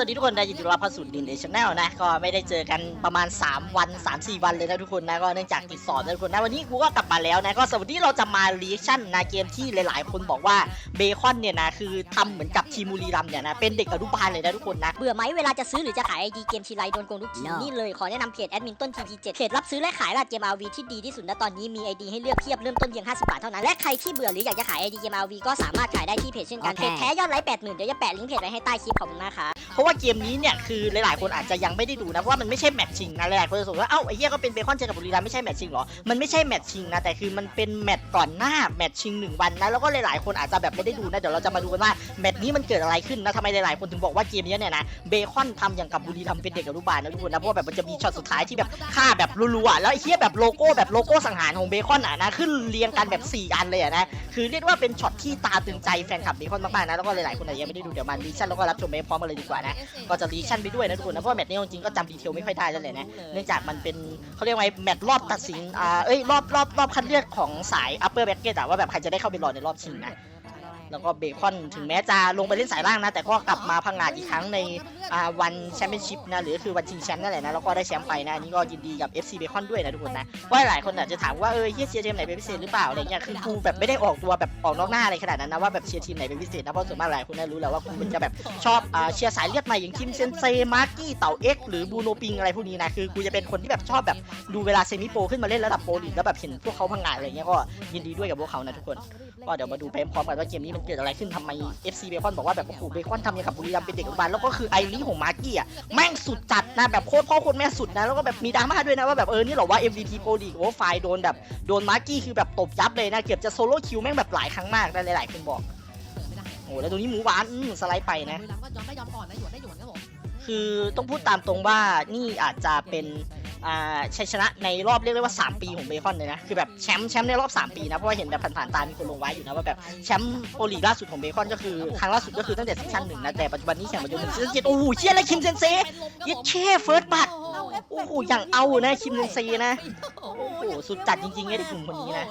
สวัสดีทุกคนนะยินดีต้อนรับเข้าสู่ดินเดชแนลนะ ก็ไม่ได้เจอกันประมาณ 3 วัน 3-4 วันเลยนะทุกคนนะ ก็เนื่องจากติดสอบนะทุกคนนะ วันนี้กูก็กลับมาแล้วนะ ก็สวัสดีเราจะมารีชั่นนะเกมที่หลาย ๆ คนบอกว่าเบคอนเนี่ยนะคือทำเหมือนกับทีมบุรีรัมย์เนี่ยนะ เป็นเด็กอนุบาลเลยนะทุกคนนะ เบื่อไหมเวลาจะซื้อหรือจะขายไอดีเกมทีไรโดนโกงทุกที No นี่เลยขอแนะนำเพจแอดมินต้น TP7 เพจรับซื้อและขายราดเกม RV ที่ดีที่สุดณตอนนี้มีไอดีให้เลือกเพียบเริ่มต้นเพียง50บาทเท่านั้นและใครที่เบื่อหรืออยากจะขายไอดีเกม RV ก็สามารถขายได้ที่เพจเช่นกันโอเพเคจแท้ยอดไลค์80,000เดี๋ยวจะแปะลิงก์เพจไว้ให้ใต้คลิปขอบคุณมากครับเพ ราะว่าเกมนี้เนี่ยคือหลายๆคนอาจจะยังไม่ได้ดูนะเพราะว่ามันไม่ใช่แมตช์ชิงนะหลายๆคนจะสงสัยว่าเอ้าไอ้เหี้ยก็เป็นเบคอนเจอกับบุรีรัมย์ไม่ใช่แมตช์ชิงเหรอมันไม่ใช่แมตช์ชิงนะแต่คือมันเป็นแมตช์ก่อนหน้าแมตช์ชิงหนึ่งวันนะแล้วก็หลายๆคนอาจจะแบบไม่ได้ดูนะเดี๋ยวเราจะมาดูกันว่าแมตช์นี้มันเกิดอะไรขึ้นนะทำไมหลายๆคนถึงบอกว่าเกมนี้เนี่ยนะเบคอนทำอย่างกับบุรีรัมย์เป็นเด็กอนุบาลนะทุกคนนะเพราะว่าแบบมันจะมีช็อตสุดท้ายที่แบบฆ่าแบบรัวๆแล้วไอ้เหี้ยแบบโลโก้แบบโลโก้สังหารของเบคอนอะนะขึ้นเรียงกันแบบสี่อันเลยอะนะคือเรียกว่าเป็นช็อตที่ตาตึงใจแฟนคลับเบคอนมากๆนะแล้วก็หลายๆคนอาจจะยังไม่ได้ดูเดี๋ยวมาดีชั่นแล้วก็รับชมไปพร้อมกันเลยดีกว่านะก็จะรีชั่นไปด้วยนะทุกคนนะ เพราะว่าแมตช์นี้จริงๆก็จำดีเทลไม่ค่อยได้แล้วเลยนะ เนื่องจากมันเป็นเขาเรียกว่าไงแมตช์รอบตัดสิน อ่า เอ้ย รอบรอบรอบคัดเลือกของสาย upper bracket อะว่าแบบใครจะได้เข้าไปรอในรอบชิงนะ แล้วก็เบคอนถึงแม้จะลงไปเล่นสายล่างนะ แต่ก็กลับมาพังงาดอีกครั้งในวันแชมเปี้ยนชิพนะหรือคือวันชิงแชมป์นั่นแหละนะแล้วก็ได้แชมป์ไปนะอันนี้ก็ยินดีกับ FC เบคอนด้วยนะทุกคนนะว่าหลายคนอาจจะถามว่าเออเฮียเชียร์ทีมไหนเป็นพิเศษหรือเปล่าอะไรเงี้ยคือกูแบบไม่ได้ออกตัวแบบออกนอกหน้าอะไรขนาดนั้นนะว่าแบบเชียร์ทีมไหนเป็นพิเศษนะเพราะส่วนมากหลายคนน่ารู้แล้วว่ากูมันจะแบบชอบเชียร์สายเลือดใหม่อย่างคิมเซนเซมาร์กี้เต่าเอ็กหรือบูโนปิงอะไรพวกนี้นะคือกูจะเป็นคนที่แบบชอบแบบดูเวลาเซมิโปขึ้นมาเล่นระดับโปรลีกแล้วแบบเห็นพวกเขาพังงาดอะไรเงี้ยก็ยินดีด้วยกับพวกเขานะทุกคน ก็เดี๋ยวมาดูไปพร้อมๆกันว่าเกมนี้มันเกิดอะไรขึ้นทำไม FC เบคอนบอกว่าแบบโอ้โหเบคอนทำอย่างกับบุรีรัมย์เป็นเด็กอนุบาลแล้วก็คือไอรีของมาร์กี้อะแม่งสุดจัดนะแบบโคตรพ่อโคตรแม่สุดนะแล้วก็แบบมีดราม่าด้วยนะว่าแบบเออนี่เหรอว่า MVP โปรลีกโอ้ไฟล์โดนแบบโดนมาร์กี้คือแบบตบยับเลยนะเกือบจะโซโล่คิวแม่งแบบหลายครั้งมากนะหลายๆคนบอกโอ้แล้วตรงนี้หมูหวานอืมสไลด์ไปนะบุรีรัมย์ก็ยอมได้ยอมก่อนนะหยวนได้หยวนครับผมคือต้องพูดตามตรงว่านี่อาจจะเป็นอ่า ชัยชนะในรอบเรียกได้ว่า 3 ปีของเบคอนเลยนะ คือแบบแชมป์แชมป์ในรอบ 3 ปีนะ เพราะว่าเห็นแบบผ่านๆตามีคนลงไว้อยู่นะว่าแบบแชมป์โอลีกล่าสุดของเบคอนก็คือ ครั้งล่าสุดก็คือตั้งแต่ซีซั่นหนึ่งนะ แต่ปัจจุบันนี้แข่งมาจนถึงซีซั่นเจ็ดโอ้โหเชี่ยอะไรคิมเซนเซเย็ดเช่เฟิร์สบัตร โอ้โหอย่างเอานะคิมเซนเซนะ โอ้โหสุดจัดจริงๆไอ้เด็กหนุ่มคนนี้นะ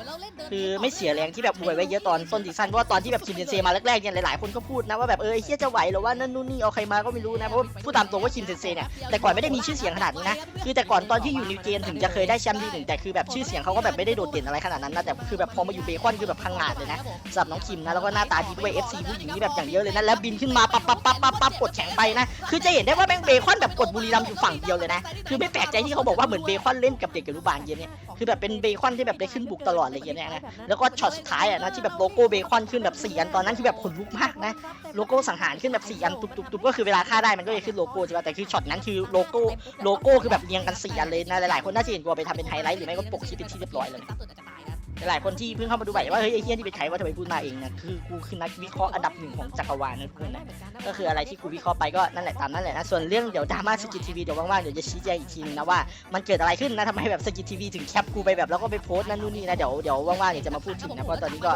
คือไม่เสียแรงที่แบบอวยไว้เยอะตอนต้นซีซั่นเพราะว่าตอนที่แบบคิมเซนเซมาแรกๆเนี่ยหลายๆคนก็พูดนะว่าแบบเออไอ้เฮียจะไหวหรือว่านั่นนู่นนี่เอาใครมาก็ไม่รู้นะเพราะว่าพูดตามตรงว่าคิมเซนเซเนี่ยแต่ก่อนไม่ได้มีชื่อเสียงขนาดนี้นะคือแต่ก่อนตอนที่อยู่นิวเจนถึงจะเคยได้แชมป์ดีหนึ่งแต่คือแบบชื่อเสียงเขาก็แบบไม่ได้โดดเด่นอะไรขนาดนั้นนะแต่คือแบบพอมาอยู่เบคอนคือแบบพังงาดเลยนะสำหรับน้องคิมนะแล้วก็หน้าตาดีด้วย FC ผู้หญิงนี่แบบอย่างเยอะเลยนะแล้วบินขึ้นมาปั๊บปั๊บปั๊บปั๊บปั๊บกดแข็งไปนะคือจะเห็นได้ว่าแม่งเบคอนแบบกดบุรีรัมย์อยู่ฝั่งเดียวเลยนะคือไม่แปลกใจที่เขาบอกว่าเหมือนเบคอนเล่นกับเด็กอนุบาลเย็นเนี่ยคือแบบเป็นเบคอนที่แบบได้ขึ้นบุกตลอดเลยเกมเนี่ยนะแล้วก็ช็อตสุดท้ายอะนะที่แบบโลโก้เบคอนขึ้นแบบสี่อันตอนนั้นคือแบบขนลุกมากนะโลโก้สังหารขึ้นแบบสี่อันตุบๆุก็คือเวลาฆ่าได้มันก็จะขึ้นโลโก้ใช่ป่ะแต่คือช็อตนั้นคือโลโก้โลโก้คือแบบเรียงกันสี่อันเลยนะหลายๆคนน่าจะเห็นกว่าไปทำเป็นไฮไลท์หรือไม่ก็ปกคลิปเป็นที่เรียบร้อยเลย หลายคนที่เพิ่งเข้ามาดูใหม่ว่าเฮ้ยไอ้เฮียนี่เป็นใครว่าทำไมพูดมาเองนะคือกูคือนักวิเคราะห์อันดับหนึ่งของจักรวาลนะทุกคนนะก็คืออะไรที่กูวิเคราะห์ไปก็นั่นแหละตามนั่นแหละนะส่วนเรื่องเดี๋ยวดราม่าสกิททีวีเดี๋ยวว่างๆเดี๋ยวจะชี้แจงอีกทีนึงนะว่ามันเกิดอะไรขึ้นนะทำไมแบบสกิททีวีถึงแคปกูไปแบบแล้วก็ไปโพสต์นั่นนู่นนี่นะเดี๋ยวเดี๋ยวว่างๆเดี๋ยวจะมาพูดถึงนะเพราะตอนนี้ก็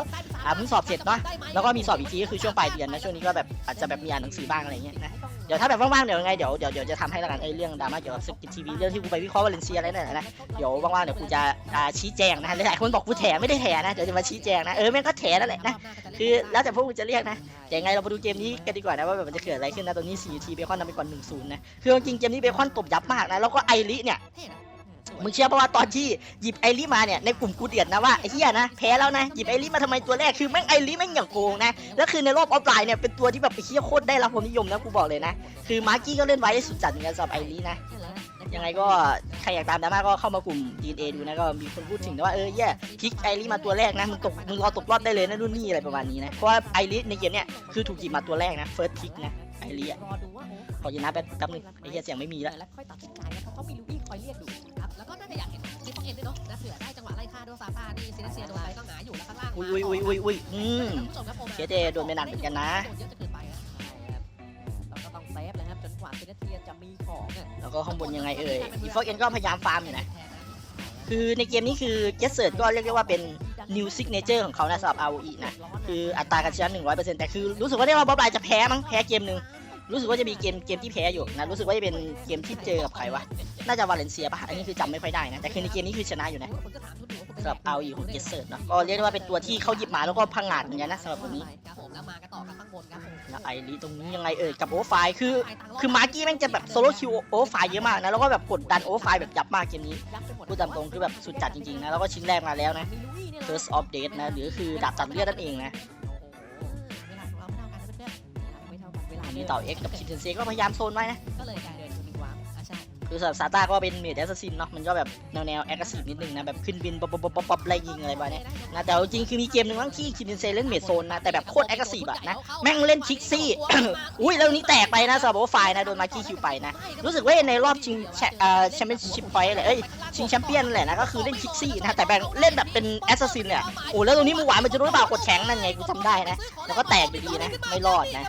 อ่าเพิ่งสอบเสร็จเนาะแล้วก็มีสอบอีกทีก็คือช่วงปลายเดือนนะช่วงนี้ก็แบบอาจจะแบบมีอ่านหนังสือบ้างอะไรเงี้ยนะ ดี๋ยวถ้าแบบว่างๆเดี๋ยวยังไงเดี๋ยวเดี๋ยวเดี๋ยวจะทำให้ละกันไอ้เรื่องดราม่าเกี่ยวกับสกิททีวีเรื่องที่กูไปวิเคราะห์วาเลนเซียอะไรนั่นนะนะเดี๋ยวว่างๆเดี๋ยวกูจะอ่าชี้แจงนะหลายๆคนบอกกูแถไม่ได้แถนะเดี๋ยวจะมาชี้แจงนะเออแม่งก็แถนั่นแหละนะคือแล้วแต่พวกมึงจะเรียกนะแต่ยังไงเราไปดูเกมนี้กันดีกว่านะว่าแบบมันจะเกิดอะไรขึ้นนะตอนนี้4ทีเบคอนนำไปก่อน1-0นะคือจริงๆเกมนี้เบคอนตบยับมากนะแล้วก็ไอริเนี่ย มึงเชื่อป่ะว่าตอนที่หยิบไอริมาเนี่ยในกลุ่มกูเดือดนะว่าไอ้เหี้ยนะแพ้แล้วนะหยิบไอริมาทำไมตัวแรกคือแม่งไอริแม่งอย่างโกงนะแล้วคือในรอบออฟไลน์เนี่ยเป็นตัวที่แบบไอ้เหี้ยโคตรได้รับความนิยมนะกูบอกเลยนะ คือมาร์กี้ก็เล่นไว้ได้สุดจัดเหมือนกันสำหรับไอรินะยังไงก็ใครอยากตามดราม่าก็เข้ามากลุ่ม DNA ดูนะก็มีคนพูดถึงนะว่าเออแย่พลิกไอริมาตัวแรกนะมึงตกมึงรอตกรอบได้เลยนะรุ่นนี่อะไรประมาณนี้นะเพราะว่าไอริในเกมเนี่ยคือถูกหยิบมาตัวแรกนะเฟิร์สพิกนะไอริอะรอดูว่าขอยินนะแป๊บแป๊บนึงไอเหี้ยเสียงไม่มีแล้ว นซิปเอ็นด้วยเนาะนะเผื่อได้จังหวะไล่ฆ่าโดนซาตานี่ซินเซียโดนอะไรก็หงายอยู่แล้วข้างล่างอุ้ยอุ้ยอุ้ยอุ้ยอุ้ยอืมท่านผู้ชมครับผมเคเจโดนไปหนักเหมือนกันนะโดนเยอะจะเกินไปครับเราก็ต้องเซฟเลยครับจนกว่าซินเซียจะมีของอะแล้วก็ข้างบนยังไงเอ่ยอีฟอกเอ็นก็พยายามฟาร์มอยู่นะคือในเกมนี้คือเจสเซิร์ดก็เรียกได้ว่าเป็น new signature ของเขานะสำหรับ ROE นะ คืออัตราการชนะ100%แต่คือรู้สึกว่าได้ว่าบ๊อบไลน์จะแพ้มั้งแพ้เกมหนึ่ง รู้สึกว่าจะมีเกมเกมที่แพ้อยู่นะรู้สึกว่าจะเป็นเกมที่เจอกับใครวะน่าจะวาเลนเซียป่ะอันนี้คือจำไม่ค่อยได้นะแต่คือในเกมนี้คือชนะอยู่นะคนก็ถามทุกคนว่าคุณเป็นสำหรับ ROE ของเจสเซิร์ดเนาะก็เรียกได้ว่าเป็นตัวที่เขาหยิบมาแล้วก็พังงาดเหมือนกันนะสำหรับตัวนี้ครับผมแล้วมากันต่อกับข้างบนครับผมแล้วไอรีตรงนี้ยังไงเอ่ยกับโอเวอร์ไฟล์คือคือมาร์กี้แม่งจะแบบโซโล่คิวโอเวอร์ไฟล์เยอะมากนะแล้วก็แบบกดดันโอเวอร์ไฟล์แบบยับมากเกมนี้พูดตามตรงคือแบบสุดจัดจริงๆนะแล้วก็ชิ้นแรกมาแล้วนะ First of Date นะหรือคือดาบตัดเลือดนั่นเองนะ นเพื่อนๆเวลาไม่เท่ากันเวลานี่เต่า X กับคินเทนเซก็พยายามโซนไว้นะ ก็เลยกลายเป็นคนมีวางอะใช่คือสำหรับซาต้าก็เป็นเมดแอสซัสซินเนาะมันก็แบบแนวแนวแอคทีฟนิดนึงนะแบบขึ้นบินป๊อปป๊อปป๊อปป๊อปไล่ยิงอะไรประมาณเนี้ยนะแต่เอาจริงคือมีเกมหนึ่งมั้งที่คินเทนเซเล่นเมดโซนนะแต่แบบโคตรแอคทีฟอะนะแม่งเล่นคิกซี่อุ้ยแล้วนี้แตกไปนะสำหรับโอเวอร์ไฟล์นะโดนมาร์กี้คิวไปนะรู้สึกว่าในรอบชิงแชเอ่อแชมเปี้ยนชิพพอยต์อะไรเอ้ยชิงแชมเปี้ยนนั่นแหละนะก็คือเล่นคิกซี่นะแต่แบ่งเล่นแบบเป็นแอสซัสซินเลยอะโอ้แล้วตรงนี้มือหวานมันจะรู้หรือเปล่ากดแข็งนั่นไงกูจำได้นะแล้วก็แตกอยู่ดีนะไม่รอดนะ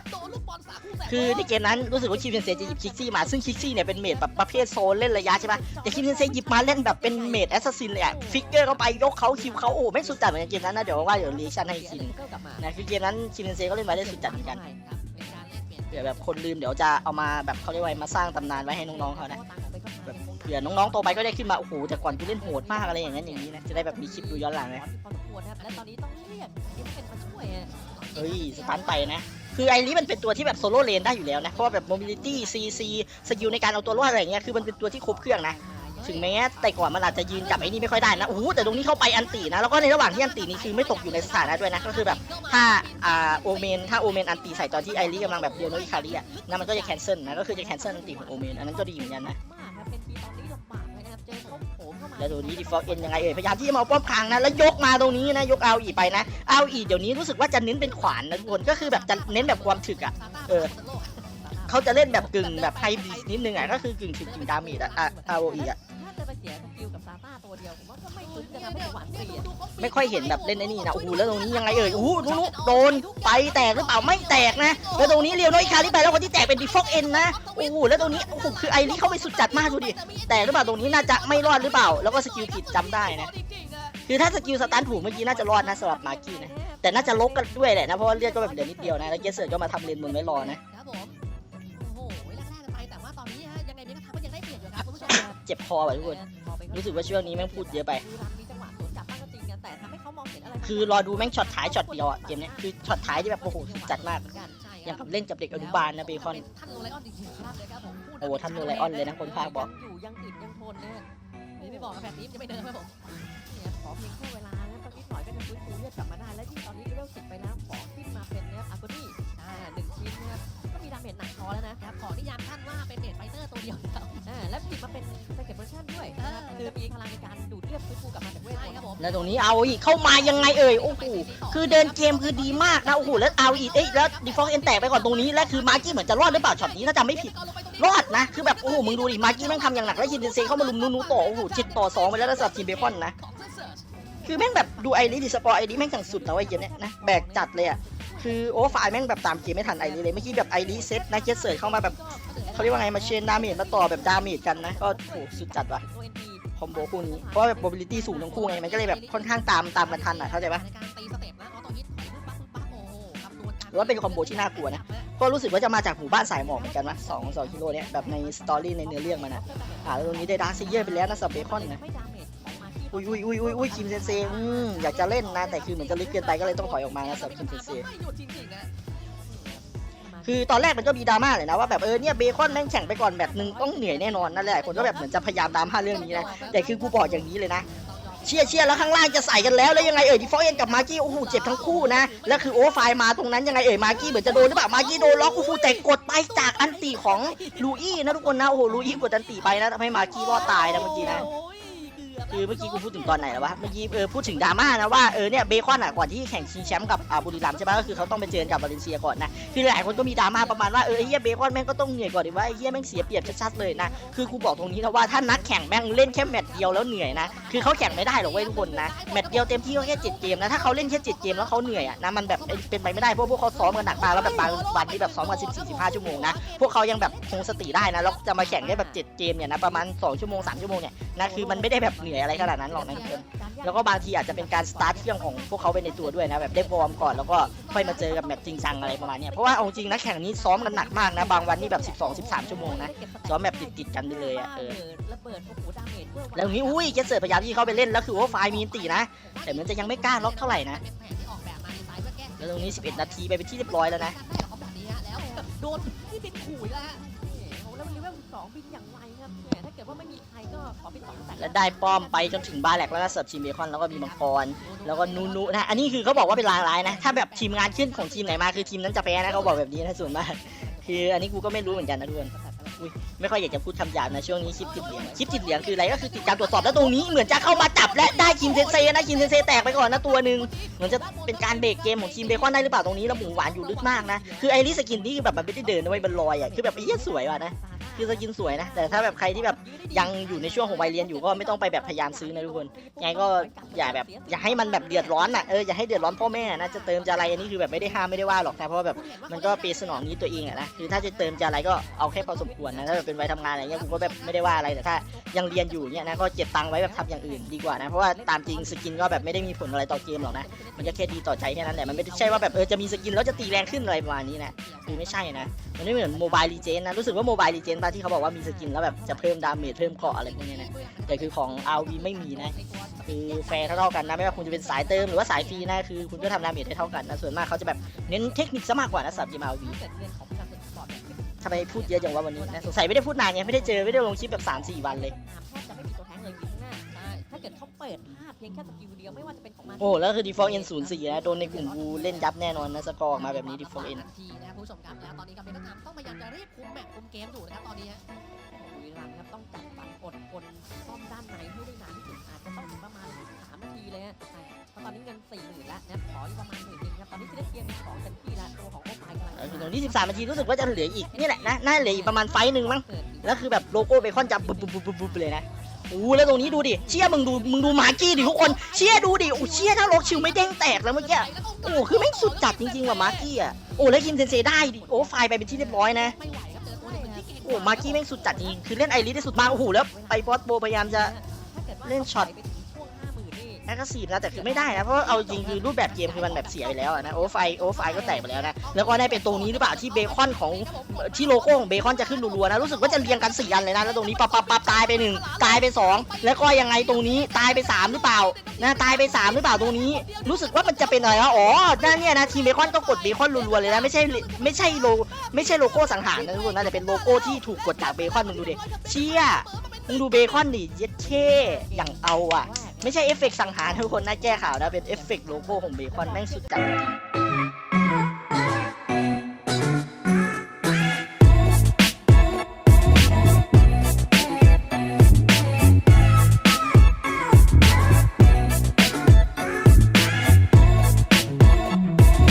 คือในเกมนั้นรู้สึกว่าคิมเซนเซจะหยิบคิกซี่มาซึ่งคิกซี่เนี่ยเป็นเมดแบบประเภทโซนเล่นระยะใช่ปะแต่คิมเซนเซหยิบมาเล่นแบบเป็นเมดแอสซัสซินเลยอะฟิกเกอร์เข้าไปยกเขาคิวเขาโอ้ไม่งสุดจัดเหมือนกันเกมนั้นนะเดี๋ยวว่าเดี๋ยวรีชั่นให้อีกทีหนึงกลับมานะคือเกมนั้นคิมเซนเซก็เล่นมาได้สุดจัดเหมือนกันใช่ครับเป็นการแลกเปลี่ยนเผื่อแบบคนลืมเดี๋ยวจะเอามาแบบเขาเรียกว่ามาสร้างตำนานไว้ให้น้องๆเขานะแบบเผื่อน้องๆโตไปก็ได้ขึ้นมาโอ้โหแต่ก่อนกูเล่นโหดมากอะไรอย่างนั้นอย่างนี้นะจะได้แบบมีคลิปดูย้อนหลังเลยพอสมควรนะครับและตอนนี้ต้องเรียกเอ็มเป็นมาช่วยอะเฮ้ยสตันไปนะ คือไอรีมันเป็นตัวที่แบบโซโล่เลนได้อยู่แล้วนะ เพราะว่าแบบ mobility CC สกิลในการเอาตัวรอดอะไรอย่างเงี้ยคือมันเป็นตัวที่ครบเครื่องนะ ถึงแม้แต่ก่อนมันอาจจะยืนจับไอ้นี่ไม่ค่อยได้นะโอ้โหแต่ตรงนี้เข้าไปอันตีนะ แล้วก็ในระหว่างที่อันตีนี้คือไม่ตกอยู่ในสถานะด้วยนะ ก็คือแบบถ้าอ่าโอเมนถ้าโอเมนอันตีใส่ตอนที่ไอรีกำลังแบบเดียวโนอิคาริอะนั่นมันก็จะแคนเซิลนะก็คือจะแคนเซิลอันตีของโอเมนอันนั้นก็ดีเหมือนกันนะ แล้วดูนี้ดีฟอกเอ็นยังไงเอ่ยพยายามที่จะมาป้อมคางนะแล้วยกมาตรงนี้นะยกเอาอีไปนะเอาอีเดี๋ยวนี้รู้สึกว่าจะเน้นเป็นขวานนะทุกคนก็คือแบบจะเน้นแบบความถึกอะเออเขาจะเล่นแบบกึ่งแบบไฮบีนิดนึงอะก็คือกึ่งถึกกึ่งดาเมจอะอะ ROE อะถ้าจะไปเสียสกิลกับซาต้าตัวเดียวผมว่าก็ไม่คุ้มจะทำให้หวานเสีย ไม่ค่อยเห็นแบบเล่นไอ้นี่นะโอ้โหแล้วตรงนี้ยังไงเอ่ยโอ้โหนุนุโดนไปแตกหรือเปล่าไม่แตกนะ แล้วตรงนี้เรียวน้อยคาริไปแล้วคนที่แตกเป็นดีฟอกเอ็นนะโอ้โหแล้วตรงนี้โอ้โหคือไอริเข้าไปสุดจัดมากดูดิแตกหรือเปล่าตรงนี้น่าจะไม่รอดหรือเปล่า แล้วก็สกิลผิดจำได้นะคือถ้าสกิลสตันถูกเมื่อกี้น่าจะรอดนะสำหรับมาร์กี้นะแต่น่าจะลกกันด้วยแหละนะเพราะว่าเลือดก็แบบเหลือนิดเดียวนะแล้วเกสเซอร์ก็มาทำเลนบนไว้รอนะครับผมโอ้โหแรกๆกันไปแต่ว่าตอนนี้ฮะยังไงเบคก็ทำก็ยังได้เปรียบอยู่ครับคุณผู้ชมครับเจ็บคอว่ะทุกคนรู้สึกว่าช่วงนี้แม่งพูดเยอะไป คือรอดูแม่งช็อตท้ายช็อตเดียวอะเกมเนี้ยคือช็อตท้ายที่แบบโอ้โหจัดมาก อย่างกับเล่นกับเด็กอนุบาลนะเบคอนท่านโรไลออนจริงๆครับเลยครับผมโอ้โหท่านโรไลออนเลยนะคนพากย์บอกยังอยู่ยังติดยังทนนะฮะนี่ไม่บอกกับแบบนี้จะไม่เดินครับผมเนี่ยขอเพียงแค่เวลานะตอนนี้หน่อยก็จะฟื้นฟูเลือดกลับมาได้และที่ตอนนี้เลเวลสิบไปแล้ว เนตไฟเตอร์ตัวเดียวแล้วอ่าและผิดมาเป็นสเก็ตเวอร์ชันด้วยนะครับคือมีพลังในการดูดเลือดฟื้นฟูกลับมาจากเวทมนต์ครับผมแล้วตรงนี้เอาอีกเข้ามายังไงเอ่ยโอ้โหคือเดินเกมคือดีมากนะโอ้โหแล้วเอาอีกเอ้ยแล้วดีฟอกเอ็นแตกไปก่อนตรงนี้และคือมาร์กี้เหมือนจะรอดหรือเปล่าช็อตนี้ถ้าจำไม่ผิดรอดนะคือแบบโอ้โหมึงดูดิมาร์กี้แม่งทำอย่างหนักแล้วชินเดนเซเข้ามาลุมนูนูต่อโอ้โหจิตต่อสองไปแล้วนะสำหรับทีมเบคอนนะคือแม่งแบบดูไอรีดิสปอร์ไอรีแม่งจังสุดนะไอ้เกมเนี้ยนะแบกจัดเลยอะคือโอ้ฝ่ายแม่งแบบตามเกมไม่ทันไอรีเลยเมื่อกี้แบบไอรีเซตนะเจสเซอร์เข้ามาแบบ เขาเรียกว่าไงมาเชนดาเมจมาต่อแบบดาเมจกันนะ ก็โหสุดจัดว่ะคอมโบคู่นี้เพราะว่าแบบ mobility สูงทั้งคู่ไง มันก็เลยแบบค่อนข้างตามตามกันทันอะเข้าใจปะในการตีสเต็ปนะออโต้ฮิตถอยปึ๊บปั๊บปึ๊บปั๊บโอ้โหคำนวณการหรือว่าเป็นคอมโบที่น่ากลัวนะ ก็รู้สึกว่าจะมาจากหมู่บ้านสายหมอกเหมือนกันนะสองสองกิโลเนี่ยแบบในสตอรี่ในเนื้อเรื่องมันนะอ่าแล้วตรงนี้ได้ดาร์ซิเยอร์ไปแล้วนะสับเบคอนนะอุ้ยอุ้ยอุ้ยอุ้ยอุ้ยคิมเซนเซอืมอยากจะเล่นนะแต่คือเหมือนจะลึกเกินไปก็เลยต้องถอยออกมานะสำหรับคิมเซนเซ คือตอนแรกมันก็มีดราม่าเลยนะว่าแบบเออเนี่ยเบคอนแม่งแข่งไปก่อนแบบนึงต้องเหนื่อยแน่นอนนั่นแหละคนก็แบบเหมือนจะพยายามดราม่าเรื่องนี้นะแต่คือกูบอกอย่างนี้เลยนะเชียร์เชียร์แล้วข้างล่างจะใส่กันแล้วแล้วยังไงเอ่ยดีฟอเอ็นกับมาร์กี้โอ้โหเจ็บทั้งคู่นะแล้วคือโอเวอร์ไฟล์มาตรงนั้นยังไงเอ่ยมาร์กี้เหมือนจะโดนหรือเปล่ามาร์กี้โดนล็อกโอ้โหแต่กดไปจากอันตีของลูอี้นะทุกคนนะโอ้โหลูอี้กดอันตีไปนะทำให้มาร์กี้รอดตายนะเมื่อกี้นะ คือเมื่อกี้กูพูดถึงตอนไหนแล้ววะเมื่อกี้เออพูดถึงดราม่านะว่าเออเนี่ยเบคอนอะก่อนที่แข่งชิงแชมป์กับอ่าบุรีรัมย์ใช่ปะก็คือเขาต้องไปเจอกับบาเลนเซียก่อนนะคือหลายคนก็มีดราม่าประมาณว่าเออไอ้เหี้ยเบคอนแม่งก็ต้องเหนื่อยก่อนดิว่าไอ้เหี้ยแม่งเสียเปรียบชัดๆเลยนะคือกูบอกตรงนี้นะว่าถ้านักแข่งแม่งเล่นแค่แมตช์เดียวแล้วเหนื่อยนะคือเขาแข่งไม่ได้หรอกเว้ยทุกคนนะแมตช์เดียวเต็มที่ก็แค่เจ็ดเกมนะถ้าเขาเล่นแค่เจ็ดเกมแล้วเขาเหนื่อยอะนะมันแบบเป็นไปไม่ได้เพราะพวกเขาซ้อมกันหนักมากแล้วแบบบางวันที่แบบซ้อมกันสิบสี่สิบห้าชั่วโมงนะพวกเขายังแบบคงสติได้นะแล้วจะมาแข่งได้แบบเจ็ดเกมเนี่ยนะประมาณสองชั่วโมงสามชั่วโมงเนี่ยนะคือมันไม่ได้แบบเหนื่อยอะไรขนาดนั้นหรอกนะทุกคนแล้วก็บางทีอาจจะเป็นการสตาร์ทเครื่องของพวกเขาไปในตัวด้วยนะแบบได้วอร์มก่อนแล้วก็ค่อยมาเจอกับแมตช์จริงจังอะไรประมาณเนี้ยเพราะว่าเอาจริงนะแข่งนี้ซ้อมกันหนักมากนะบางวันนี่แบบ 12 13 ชั่วโมงนะซ้อมแบบติดๆกันไปเลยอะเออระเบิดโอ้โหดาเมจเพิ่มแล้วตรงนี้อุ้ยเจสเซอร์พยายามที่เข้าไปเล่นแล้วคือว่าไฟล์มีนตีนะ แต่เหมือนจะยังไม่กล้าล็อกเท่าไหร่นะที่ออกแบบมาดีไซน์เพื่อแก้แล้วตรงนี้ 11 นาทีไปเป็นที่เรียบร้อยแล้วนะเขาแบบนี้ฮะโดนที่บินขู่อีกแล้วฮะนี่โอ้แล้วเลเวลสองบินอย่างไวครับแหมถ้าเกิดว่าไม่มี แล้วได้ป้อมไปจนถึงบาแหลกแล้วก็เสิร์ฟทีมเบคอนแล้วก็มีมังกร แล้วก็นูนูนะอันนี้คือเขาบอกว่าเป็นลางร้ายนะ ถ้าแบบทีมงานขึ้นของทีมไหนมาคือทีมนั้นจะแพ้นะเขาบอกแบบนี้นะส่วนมากคืออันนี้กูก็ไม่รู้เหมือนกันนะทุกคนไม่ค่อยอยากจะพูดคำหยาบนะช่วงนี้คลิปติดเหลืองคลิปติดเหลืองคืออะไรก็คือติดการตรวจสอบแล้วตรงนี้เหมือนจะเข้ามาจับและได้คิมเซนเซนะคิมเซนเซแตกไปก่อนนะตัวหนึ่งเหมือนจะเป็นการเบรกเกมของทีมเบคอนได้หรือเปล่าตรงนี้แล้วหมูหวานอยู่ลึกมากนะคือไอริสกินนี่คือแบบมันไม่ได้เดินนะเว้ยมันลอยอะคือแบบไอ้เหี้ยสวยว่ะนะ คือสกินสวยนะ แต่ถ้าแบบใครที่แบบยังอยู่ในช่วงของวัยเรียนอยู่ก็ไม่ต้องไปแบบพยายามซื้อนะทุกคนยังไงก็อย่าแบบอย่าให้มันแบบเดือดร้อนอะเอออย่าให้เดือดร้อนพ่อแม่นะจะเติมจะอะไรอันนี้คือแบบไม่ได้ห้ามไม่ได้ว่าหรอกนะเพราะว่าแบบมันก็เปย์สนองนี้ตัวเองอะนะคือถ้าจะเติมจะอะไรก็เอาแค่พอสมควรนะถ้าแบบเป็นวัยทำงานอะไรเงี้ยกูก็แบบไม่ได้ว่าอะไรแต่ถ้ายังเรียนอยู่เนี่ยนะก็เก็บตังค์ไว้แบบทำอย่างอื่นดีกว่านะเพราะว่าตามจริงสกินก็แบบไม่ได้มีผลอะไรต่อเกมหรอกนะมันก็แค่ดีต่อใจแค่นั้นแหละมันไม่ใช่ว่าแบบเออจะมีสกินแล้วจะตีแรงขึ้นอะไรประมาณนี้นะ คือไม่ใช่นะ มันไม่เหมือนโมบายลีเจนนะ รู้สึกว่าโมบายลีเจนป่ะที่เขาบอกว่ามีสกินแล้วแบบจะเพิ่มดาเมจเพิ่มเกราะอะไรพวกนี้นะ แต่คือของ RV ไม่มีนะ คือแฟร์เท่ากันนะ ไม่ว่าคุณจะเป็นสายเติมหรือว่าสายฟรีนะ คือคุณก็ทำดาเมจได้เท่ากันนะ ส่วนมากเขาจะแบบเน้นเทคนิคซะมากกว่านะสับยิมอาวีเกิดารเป็นสปอวีทำไมพูดเยอะจังวะวันนี้นะ สงสัยไม่ได้พูดนานไง ไม่ได้เจอ ไม่ได้ลงคลิปแบบ3 4วันเลย จะไม่มีตัวแทงเลยอยู่ข้างหน้าใช่ถ้าเกิดเขาเปิดพลาดเพียงแค่สกิลเดียวไม่ว่าจะเป็นของมันโอ้แล้วคือดีฟอลเอ็นศูนย์สี่นะโดนในกลุ่มกูเล่นยับแน่นอนนะสกอร์ออกมาแบบนี้ดีฟอลเอ็นทันทีนะครับคุณผู้ชมครับแล้วตอนนี้กับเบนนามต้องพยายามจะรีบคุมแมตช์คุมเกมอยู่นะครับตอนนี้ฮะบุรีรัมย์ครับต้องจัดฟันอดทนซ่อมด้านในให้ได้นานที่สุดอาจจะต้องถึงประมาณ3นาทีเลยฮะใช่เพราะตอนนี้เงิน4 0,000แล้วนะครับขออีกประมาณหมื่นนึงครับตอนนี้ฟิลิปปินส์มีของเต็มที่แล้วตัวของโอ้ปายกำลังแล้วคือตรงที่13นาทีรู้สึกว่าจะเหลืออีกนี่แหละนะน่าเหลืออีกประมาณไฟต์หนึ่งมั้งเกิดอยู่แล้วคือแบบโลโก้เบคอนจะบุ๊บบุ๊บบุ๊บบุ๊บบุ๊บไปเลยนะโอ้แล้วตรงนี้ดูดิเชี่ยมึงดูมึงดูหมากี้ดิทุกคนเชี่ยดูดิโอ้เชี่ยถ้าล็อกชิวไม่เด้งแตกแล้วเมื่อกี้โอ้คือไม่งสุดจัดจริงๆว่ะมาร์กี้อะโอ้แล้วคิมเซนเซได้ดิโอ้ไฟไปเป็นที่เรียบร้อยนะโอ้มาร์กี้แม่งสุดจัดจริงคือเล่นไอริสได้สุดมากโอ้โหแล้วไปบอสโบพยายามจะเล่นช็อต ไปถึงช่วง50,000นี่แอคทีฟนะแต่คือไม่ได้นะ เพราะเอาจริงคือรูปแบบเกมคือมันแบบเสียไปแล้วอะนะโอ้ไฟโอ้ไฟก็แตกไปแล้วนะแล้วก็ได้เป็นตรงนี้หรือเปล่าที่เบคอนของที่โลโก้ของเบคอนจะขึ้นรัวๆนะรู้สึกว่าจะเรียงกันสี่อันเลยนะแล้วตรงนี้ปับปับปับตายไปหนึ่งตายไปสองแล้วก็ยังไงตรงนี้ตายไปสามหรือเปล่านะตายไปสามหรือเปล่าตรงนี้ รู้สึกว่ามันจะเป็นอะไรวะอ๋อนั่นเนี่ยนะทีมเบคอนก็กดเบคอนรัวๆเลยนะไม่ใช่ไม่ใช่โลไม่ใช่โลโก้สังหารนะทุกคนนะแต่เป็นโลโก้ที่ถูกกดจากเบคอนมึงดูดิเชี่ยมึงดูเบคอนดิเย็ดเช่อย่างเอาอะ ไม่ใช่เอฟเฟกต์สังหารทุกคนนะแก้ข่าวนะ เป็นเอฟเฟกต์โลโก้ของเบคอนแม่งสุดจัด